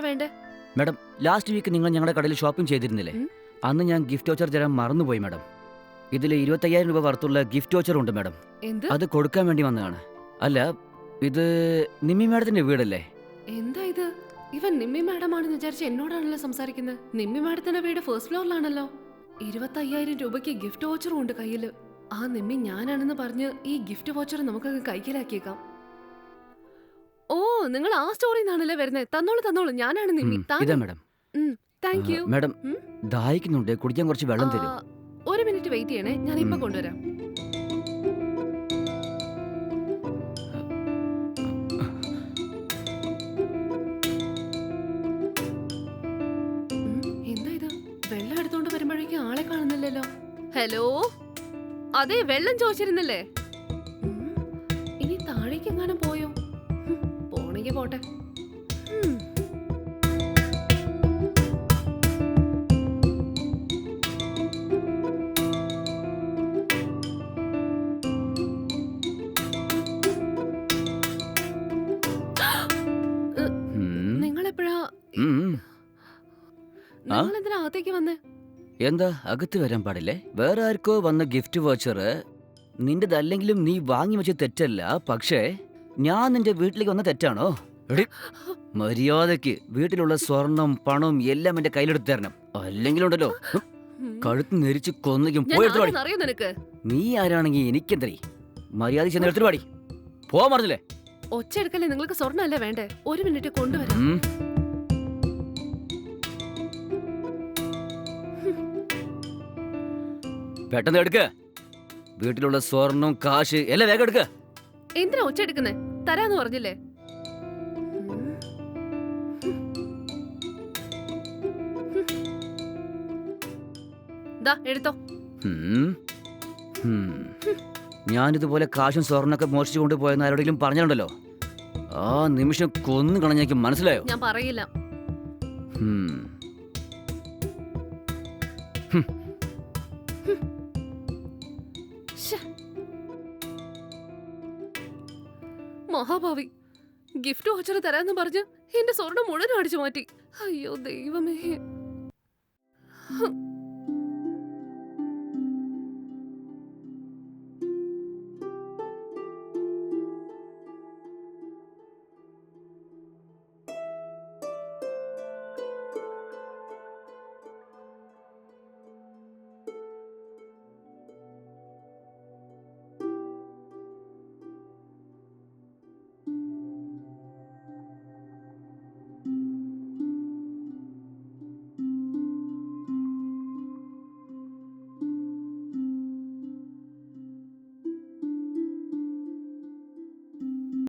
ആരാ വേണ്ടേ? Madam last week നിങ്ങൾ ഞങ്ങളുടെ കടയിൽ ഷോപ്പിംഗ് ചെയ്തിരുന്നില്ലേ? അന്ന് ഞാൻ ഗിഫ്റ്റ് വൗച്ചർ തരാൻ മറന്നുപോയി മാഡം. ഇതിൽ ഇരുപത്തയ്യായിരം രൂപ വർത്തുള്ള ഗിഫ്റ്റ് വൗച്ചർ ഉണ്ട് മാഡം. എന്ത്? അത് കൊടുക്കാൻ വേണ്ടി വന്നതാണ്. അല്ല ഇത് നിമ്മി മാഡത്തിന്റെ വീടല്ലേ? എന്താ ഇത്? ഇവൻ നിമ്മി മാഡം ആണെന്ന് വിചാരിച്ച് എന്നോടാണല്ലോ സംസാരിക്കുന്നത് നിമ്മി മാഡത്തിന്റെ വീട് ഫസ്റ്റ് ഫ്ലോറിലാണല്ലോ ഇരുപത്തയ്യായിരം രൂപയ്ക്ക് ഗിഫ്റ്റ് വൗച്ചറും ഉണ്ട് കയ്യിൽ. ആ നിമ്മി ഞാനാണെന്ന് പറഞ്ഞ് ഈ ഗിഫ്റ്റ് വൗച്ചർ നമുക്ക് കൈക്കലാക്കിയേക്കാം. നിങ്ങൾ ആ സ്റ്റോറിയിൽ നിന്നാണല്ലേ വരുന്നത് തന്നോളൂ തന്നോളൂ. ഞാനാണ് നിമ്മി. ഇതാ മാഡം. മാഡം ഉം? ദാഹിക്കുന്നുണ്ട്. കുടിക്കാൻ കുറച്ച് വെള്ളം തരും. ആ, ഒരു മിനിറ്റ് വെയിറ്റ് ചെയ്യണേ. ഞാൻ ഇപ്പൊ ഉം. കൊണ്ടുവരാം. ഉം, എന്താ ഇത്? വെള്ളം എടുത്തോണ്ട് വരുമ്പോഴേക്കും ആളെ കാണുന്നില്ലല്ലോ. ഹലോ? അതെ വെള്ളം ചോദിച്ചിരുന്നല്ലേ? ഉം, ഇനി താഴേക്ക് എങ്ങാനും നിങ്ങൾ പോട്ടെ. വന്നേ? എന്താ അകത്ത് വരാൻ പാടില്ലേ? വേറെ ആർക്കോ വന്ന ഗിഫ്റ്റ് വാച്ചർ നിന്റെതല്ലെങ്കിലും നീ വാങ്ങി വെച്ച തെറ്റല്ല പക്ഷേ ഞാൻ നിന്റെ വീട്ടിലേക്ക് വന്ന തെറ്റാണോ? എടി, മര്യാദയ്ക്ക് വീട്ടിലുള്ള സ്വർണം പണം എല്ലാം എന്റെ കയ്യിലെടുത്ത് തരണം. അല്ലെങ്കിലുണ്ടല്ലോ. കഴുത്ത് നെരിച്ച് കൊന്നിക്കും പോയെടുത്ത് പാടി. അറിയോ നിനക്ക്? നീ ആരാണെങ്കിൽ എനിക്കെന്തറി? മര്യാദ ചെന്ന് എടുത്തിട്ട് പാടി. പോവാൻ പറഞ്ഞില്ലേ? ഒച്ച എടുക്കല്ലേ? നിങ്ങൾക്ക് സ്വർണമല്ല വേണ്ടേ? ഒരു മിനിറ്റ് കൊണ്ടുവരാം. ഉം. പെട്ടെന്ന് എടുക്ക. വീട്ടിലുള്ള സ്വർണം കാശ് എല്ലാം വേഗം എടുക്ക. എന്തിനാ ഒച്ച എടുക്കുന്നേ? തരാന്ന് പറഞ്ഞില്ലേ. ദാ എടുത്തോ. ഞാനിതുപോലെ കാശും സ്വർണൊക്കെ മോഷിച്ചു കൊണ്ടുപോയെന്ന് ആരോടെങ്കിലും പറഞ്ഞിട്ടുണ്ടല്ലോ. ആ നിമിഷം കൊന്നു കളഞ്ഞേക്ക് മനസ്സിലായോ? ഞാൻ പറയില്ല. മഹാഭാവി ഗിഫ്റ്റ് വോച്ചർ തരാന്ന് പറഞ്ഞ് എന്റെ സ്വർണം മുഴുവൻ അടിച്ചു മാറ്റി അയ്യോ ദൈവമേ.